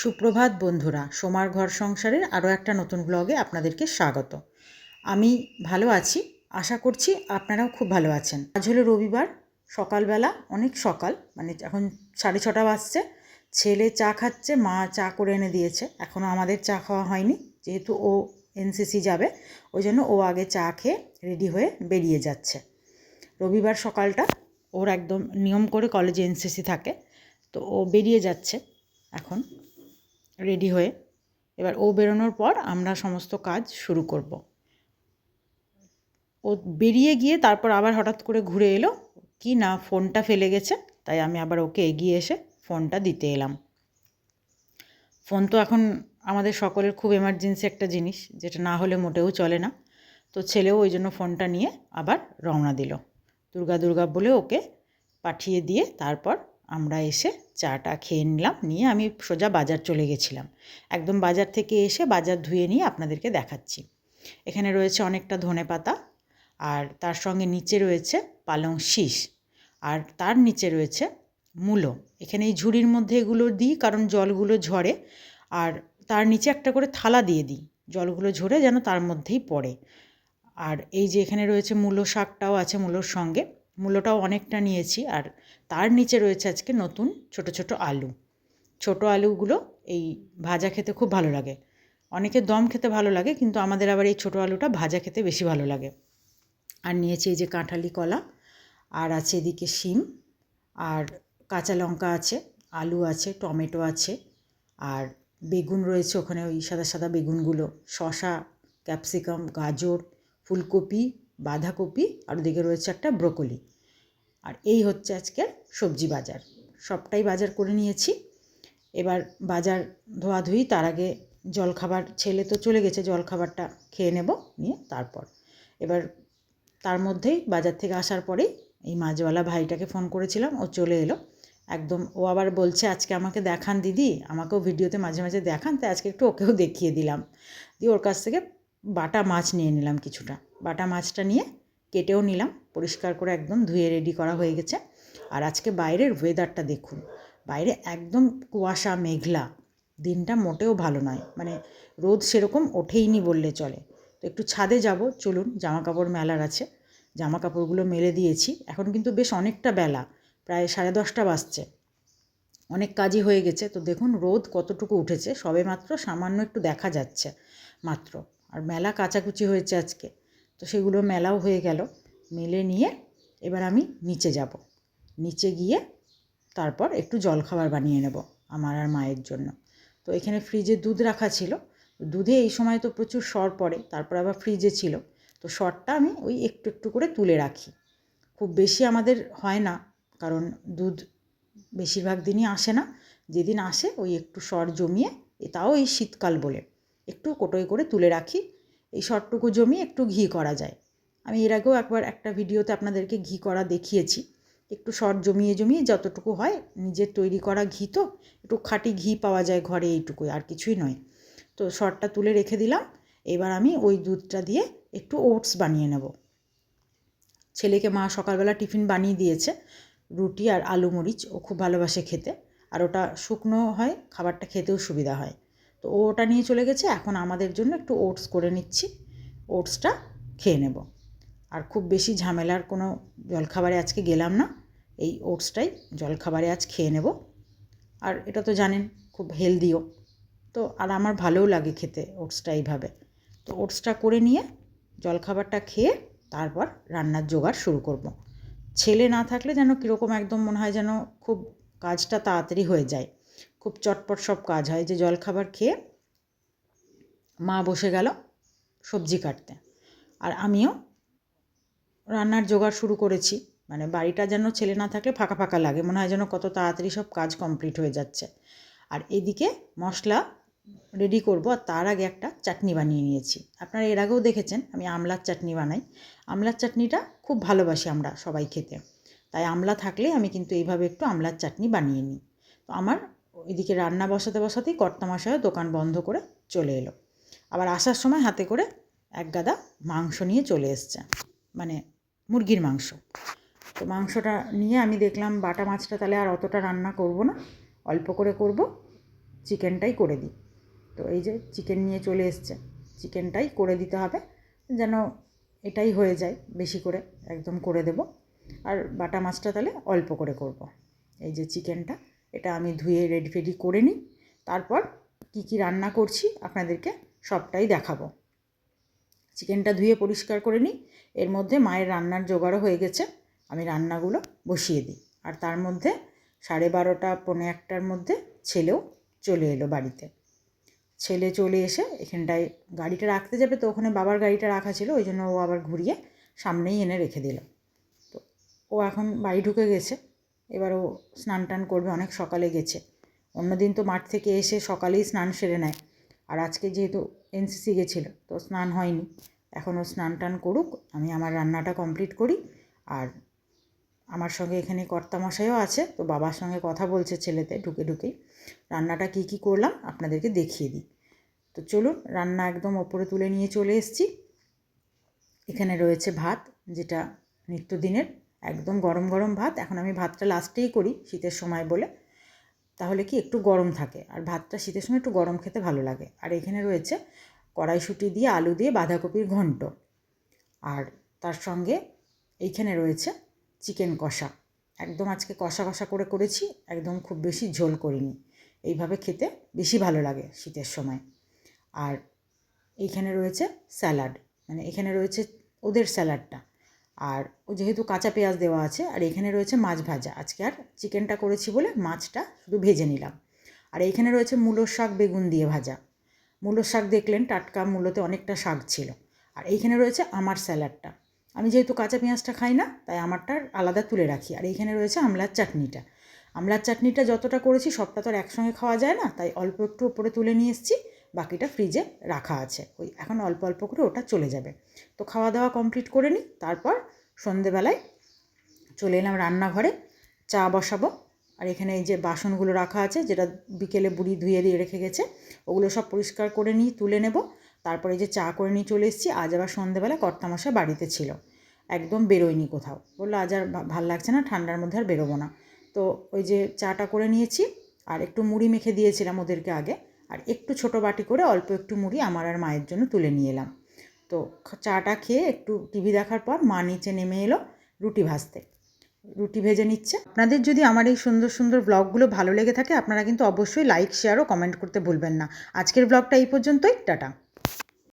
সুপ্রভাত বন্ধুরা, সোমার ঘর সংসারের আরও একটা নতুন ব্লগে আপনাদেরকে স্বাগত। আমি ভালো আছি, আশা করছি আপনারাও খুব ভালো আছেন। আজ হলো রবিবার, সকালবেলা, অনেক সকাল মানে এখন সাড়ে ছটা বাজছে, ছেলে চা খাচ্ছে, মা চা করে এনে দিয়েছে। এখনও আমাদের চা খাওয়া হয়নি, যেহেতু ও এনসিসি যাবে, ওই জন্য ও আগে চা খেয়ে রেডি হয়ে বেরিয়ে যাচ্ছে। রবিবার সকালটা, ওর একদম নিয়ম করে কলেজে এনসিসি থাকে, তো ও বেরিয়ে যাচ্ছে এখন। রেডি হয়ে এবার ও বেরোনোর পর আমরা সমস্ত কাজ শুরু করব। ও বেরিয়ে গিয়ে তারপর আবার হঠাৎ করে ঘুরে এলো। কি না, ফোনটা ফেলে গেছে, তাই আমি আবার ওকে এগিয়ে এসে ফোনটা দিতে এলাম। ফোন তো এখন আমাদের সকলের খুব এমার্জেন্সি একটা জিনিস, যেটা না হলে মোটেও চলে না। তো ছেলেও ওই জন্য ফোনটা নিয়ে আবার রওনা দিল। দুর্গা দুর্গা বলে ওকে পাঠিয়ে দিয়ে তারপর আমরা এসে চাটা খেয়ে নিলাম, নিয়ে আমি সোজা বাজার চলে গেছিলাম। একদম বাজার থেকে এসে বাজার ধুয়ে নিয়ে আপনাদেরকে দেখাচ্ছি। এখানে রয়েছে অনেকটা ধনে পাতা, আর তার সঙ্গে নিচে রয়েছে পালং শীষ, আর তার নিচে রয়েছে মূলো। এখানে এই ঝুড়ির মধ্যে এগুলো দিই কারণ জলগুলো ঝরে, আর তার নিচে একটা করে থালা দিয়ে দিই, জলগুলো ঝরে যেন তার মধ্যেই পড়ে। আর এই যে এখানে রয়েছে মূলো শাকটাও আছে মূলোর সঙ্গে। মূলোটাও অনেকটা নিয়েছি আর তার নিচে রয়েছে আজকে নতুন ছোট ছোট আলু। ছোট আলুগুলো এই ভাজা খেতে খুব ভালো লাগে। অনেকে দম খেতে ভালো লাগে, কিন্তু আমাদের আবার এই ছোটো আলুটা ভাজা খেতে বেশি ভালো লাগে। আর নিয়েছি এই যে কাঁঠালি কলা, আর আছে এদিকে শিম, আর কাঁচা লঙ্কা আছে, আলু আছে, টমেটো আছে, আর বেগুন রয়েছে ওখানে ওই সাদা সাদা বেগুনগুলো শশা ক্যাপসিকাম, গাজর, ফুলকপি বাঁধাকপি, আর ওদিকে রয়েছে একটা ব্রোকলি। আর এই হচ্ছে আজকের সবজি বাজার। সবটাই বাজার করে নিয়েছি। এবার বাজার ধোয়াধুয়ি, তার আগে জলখাবার, ছেলে তো চলে গেছে, জলখাবারটা খেয়ে নেব নিয়ে তারপর। এবার তার মধ্যেই বাজার থেকে আসার পরেই এই মাছওয়ালা ভাইটাকে ফোন করেছিলাম, ও চলে এলো। একদম ও আবার বলছে, আজকে আমাকে দেখান দিদি, আমাকেও ভিডিওতে মাঝে মাঝে দেখান, তাই আজকে একটু ওকেও দেখিয়ে দিলাম। দিয়ে ওর কাছ থেকে বাটা মাছ নিয়ে নিলাম কিছুটা। বাটা মাছটা নিয়ে কেটেও নিলাম, পরিষ্কার করে একদম ধুয়ে রেডি করা হয়ে গেছে। আর আজকে বাইরের ওয়েদারটা দেখুন, বাইরে একদম কুয়াশা, মেঘলা, দিনটা মোটেও ভালো নয়। মানে রোদ সেরকম ওঠেইনি বললে চলে। তো একটু ছাদে যাব, চলুন জামা কাপড় মেলার আছে। জামা কাপড়গুলো মেলে দিয়েছি। এখন কিন্তু বেশ অনেকটা বেলা, প্রায় সাড়ে দশটা বাজছে। অনেক কাজই হয়ে গেছে। তো দেখুন, রোদ কতটুকু উঠেছে, সবে মাত্র সামান্য একটু দেখা যাচ্ছে, মাত্র। আর মেলা কাচাকুচি হয়েছে আজকে। তো সেগুলো মেলাও হয়ে গেল। মেলে নিয়ে এবার আমি নিচে যাব। নিচে গিয়ে তারপর একটু জলখাবার বানিয়ে নেব আমার আর মায়ের জন্য। তো এখানে ফ্রিজে দুধ রাখা ছিল। দুধে এই সময় তো প্রচুর সর পড়ে, তারপর আবার ফ্রিজে ছিল। তো সরটা আমি ওই একটু একটু করে তুলে রাখি। খুব বেশি আমাদের হয় না, কারণ দুধ বেশিরভাগ দিনই আসে না। যেদিন আসে ওই একটু সর জমিয়ে তাও এই শীতকাল বলে, একটু কোটোয় করে তুলে রাখি। এই সরটুকু জমিয়ে একটু ঘি করা যায়। আমি এর আগেও একবার একটা ভিডিওতে আপনাদেরকে ঘি করা দেখিয়েছি। একটু সর জমিয়ে জমিয়ে যতটুকু হয় নিজের তৈরি করা ঘি তো, একটু খাঁটি ঘি পাওয়া যায় ঘরে এইটুকুই, আর কিছুই নয়। তো সরটা তুলে রেখে দিলাম, এবার আমি ওই দুধটা দিয়ে একটু ওটস বানিয়ে নেব। ছেলেকে মা সকালবেলা টিফিন বানিয়ে দিয়েছে, রুটি আর আলু মরিচ, ও খুব ভালোবাসে খেতে। আর ওটা শুকনো হয়, খাবারটা খেতেও সুবিধা হয়। তো ওটা নিয়ে চলে গেছে। এখন আমাদের জন্য একটু ওটস করে নিচ্ছি। ওটসটা খেয়ে নেব। আর খুব বেশি ঝামেলার কোনো জলখাবারে আজকে গেলাম না। এই ওটসটাই জলখাবারে আজ খেয়ে নেব। আর এটা তো জানেন, খুব হেলদিও। তো আর আমার ভালোও লাগে খেতে ওটসটা এইভাবে। তো ওটসটা করে নিয়ে জলখাবারটা খেয়ে তারপর রান্নার জোগাড় শুরু করব। ছেলে না থাকলে যেন কীরকম একদম মনে হয় যেন খুব কাজটা তাড়াতাড়ি হয়ে যায়। খুব চটপট সব কাজ হয়। যে জলখাবার খেয়ে মা বসে গেল সবজি কাটতে। আর আমিও রান্নার জোগাড় শুরু করেছি। মানে বাড়িটা যেন ছেলে না থাকলে ফাঁকা ফাঁকা লাগে। মনে হয় যেন কত তাড়াতাড়ি সব কাজ কমপ্লিট হয়ে যাচ্ছে। আর এদিকে মশলা রেডি করব আর তার আগে একটা চাটনি বানিয়ে নিয়েছি। আপনারা এর আগেও দেখেছেন, আমি আমলার চাটনি বানাই। আমলার চাটনিটা খুব ভালোবাসি আমরা সবাই খেতে। তাই আমলা থাকলে আমি কিন্তু এইভাবে একটু আমলার চাটনি বানিয়ে নিই। তো আমার এদিকে রান্না বসাতে বসাতেই কর্তামশায় দোকান বন্ধ করে চলে এলো। আবার আসার সময় হাতে করে এক গাদা মাংস নিয়ে চলে এসছে মানে মুরগির মাংস। তো মাংসটা নিয়ে আমি দেখলাম বাটা মাছটা তাহলে আর অতটা রান্না করব না, অল্প করে করব, চিকেনটাই করে দিই। তো এই যে চিকেন নিয়ে চলে এসছে, চিকেনটাই করে দিতে হবে, যেন এটাই হয়ে যায় বেশি করে, একদম করে দেব। আর বাটা মাছটা তাহলে অল্প করে করব। এই যে চিকেনটা। এটা আমি ধুয়ে রেডি ফেডি করে নিই। তারপর কি কি রান্না করছি আপনাদেরকে সবটাই দেখাবো। চিকেনটা ধুয়ে পরিষ্কার করে নিই। এর মধ্যে মায়ের রান্নার জোগাড়ও হয়ে গেছে। আমি রান্নাগুলো বসিয়ে দিই। আর তার মধ্যে সাড়ে বারোটা, পৌনে একটার মধ্যে ছেলেও চলে এলো বাড়িতে। ছেলে চলে এসে এখানটায় গাড়িটা রাখতে যাবে তো, ওখানে বাবার গাড়িটা রাখা ছিল, ওই জন্য ও আবার ঘুরিয়ে সামনেই এনে রেখে দিল। তো ও এখন বাড়ি ঢুকে গেছে। এবার ও স্নান টান করবে, অনেক সকালে গেছে। অন্যদিন তো মাঠ থেকে এসে সকালেই স্নান সেরে নেয়। আর আজকে যেহেতু এনসিসি গেছিল, তো স্নান হয়নি। এখনও স্নান টান করুক, আমি আমার রান্নাটা কমপ্লিট করি। আর আমার সঙ্গে এখানে কর্তামশাইও আছে, তো বাবার সঙ্গে কথা বলছে ছেলেতে ঢুকে ঢুকেই। রান্নাটা কি কি করলাম আপনাদেরকে দেখিয়ে দিই। তো চলুন, রান্না একদম ওপরে তুলে নিয়ে চলে এসেছি। এখানে রয়েছে ভাত, যেটা নিত্যদিনের। একদম গরম গরম ভাত। এখন আমি ভাতটা লাস্টেই করি শীতের সময় বলে। তাহলে কি একটু গরম থাকে। আর ভাতটা শীতের সময় একটু গরম খেতে ভালো লাগে। আর এখানে রয়েছে কড়াইশুঁটি দিয়ে আলু দিয়ে বাঁধাকপির ঘন্ট। আর তার সঙ্গে এইখানে রয়েছে চিকেন কষা। একদম আজকে কষা কষা করে করেছি। একদম খুব বেশি ঝোল করিনি। এইভাবে খেতে বেশি ভালো লাগে শীতের সময়। আর এইখানে রয়েছে স্যালাড। মানে এখানে রয়েছে ওদের স্যালাডটা। আর ও যেহেতু কাঁচা পেঁয়াজ দেওয়া আছে, আর এখানে রয়েছে মাছ ভাজা। আজকে আর চিকেনটা করেছি বলে মাছটা শুধু ভেজে নিলাম। আর এইখানে রয়েছে মূলোর শাক বেগুন দিয়ে ভাজা। মূলোর শাক দেখলেন টাটকা মূলোতে অনেকটা শাক ছিল। আর এইখানে রয়েছে আমার স্যালাডটা। আমি যেহেতু কাঁচা পেঁয়াজটা খাই না, তাই আমারটা আলাদা তুলে রাখি। আর এইখানে রয়েছে আমলার চাটনিটা। আমলার চাটনিটা যতটা করেছি, সবটা তো আর একসঙ্গে খাওয়া যায় না, তাই অল্প একটু ওপরে তুলে নিয়ে এসেছি। বাকিটা ফ্রিজে রাখা আছে। ওই এখন অল্প অল্প করে ওটা চলে যাবে। তো খাওয়া দাওয়া কমপ্লিট করে নিই তারপর সন্ধেবেলায় চলে এলাম রান্নাঘরে, চা বসাবো। আর এখানে এই যে বাসনগুলো রাখা আছে, যেটা বিকেলে বুড়ি ধুয়ে দিয়ে রেখে গেছে, ওগুলো সব পরিষ্কার করে নিই তুলে নেব। তারপরে এই যে চা করে নিয়ে চলে এসেছি, আজ আবার সন্ধেবেলা কর্তামশা বাড়িতে ছিল। একদম বেরোয়নি কোথাও। বলল, আজ আর ভালো লাগছে না, ঠান্ডার মধ্যে আর বেরোবো না। তো ওই যে চাটা করে নিয়েছি, আর একটু মুড়ি মেখে দিয়েছিলাম ওদেরকে আগে। আর একটু ছোট বাটি করে অল্প একটু মুড়ি আমার আর মায়ের জন্য তুলে নিয়ে এলাম। তো চাটা খেয়ে একটু টিভি দেখার পর মা নিচে নেমে এলো রুটি ভাজতে। রুটি ভেজে নিচ্ছে। আপনাদের যদি আমার এই সুন্দর সুন্দর ব্লগগুলো ভালো লেগে থাকে, আপনারা কিন্তু অবশ্যই লাইক শেয়ার ও কমেন্ট করতে ভুলবেন না। আজকের ব্লগটা এই পর্যন্তই। টাটা।